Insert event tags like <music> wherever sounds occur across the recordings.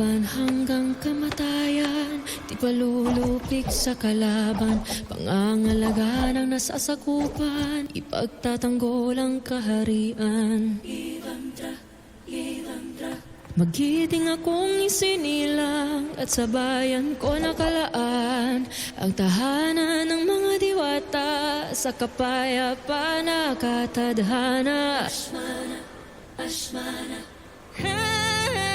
Laban hanggang kamatayan Di palulupik sa kalaban? Pangangalaga ng nasasakupan Ipagtatanggol ang kaharian. Magiting akong isinilang At sa bayan ko nakalaan. Ang tahanan ng mga diwata Sa kapayapaan na katadhana Ashmana, Ashmana. Hey,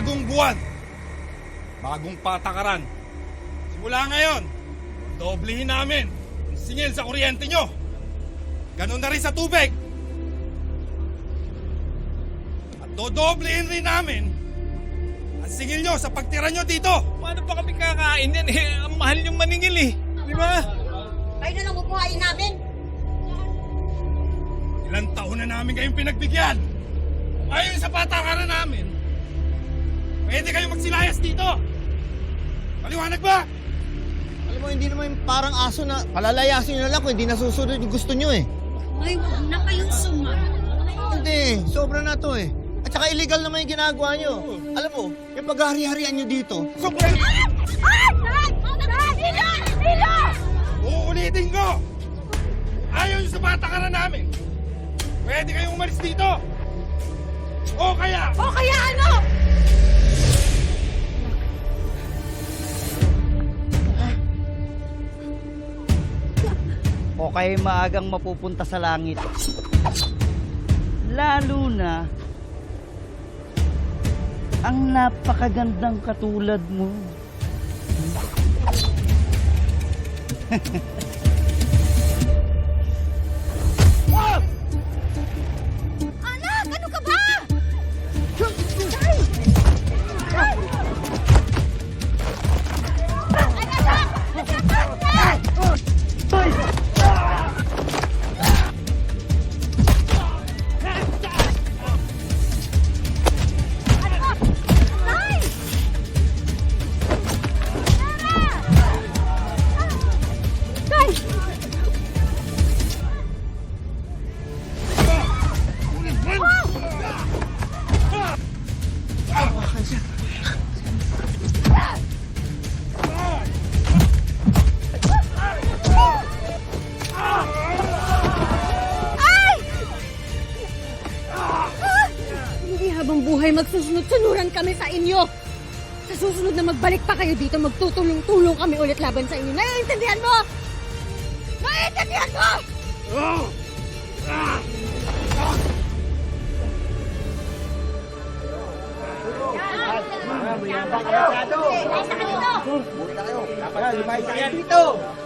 Bagong buwan. Bagong patakaran. Simula ngayon, doblehin namin ang singil sa kuryente nyo. Ganon na rin sa tubig. At dodoblehin rin namin ang singil nyo sa pagtira nyo dito. Paano pa kami kakain yan? Eh, ang mahal yung maningil eh. Di ba? Kayo na lang bubuhayin namin. Ilang taon na namin kayong pinagbigyan. Ayaw sa patakaran namin, pwede kayong magsilayas dito. Paliwanag ba? Alam mo, hindi naman yung parang aso na palalayasin nyo na lang kung hindi nasusunod yung gusto nyo eh. Ay, huwag na kayong suma. Hindi, sobra na to eh. At saka illegal naman yung ginagawa nyo. Alam mo, yung paghahari-harian nyo dito, sobra... Ah! Saan? Saan? Hilo! Hilo! Uulitin ko! Ayaw nyo sa patakaran namin! Pwede kayong umalis dito! O kaya, O kaya ano? O kay maagang mapupunta sa langit. Lalo na ang napakagandang katulad mo. <laughs> buhay magsusunod-sunuran kami sa inyo. Sa susunod na magbalik pa kayo dito, magtutulong-tulong kami ulit laban sa inyo. Naiintindihan mo? Naiintindihan mo? Dito!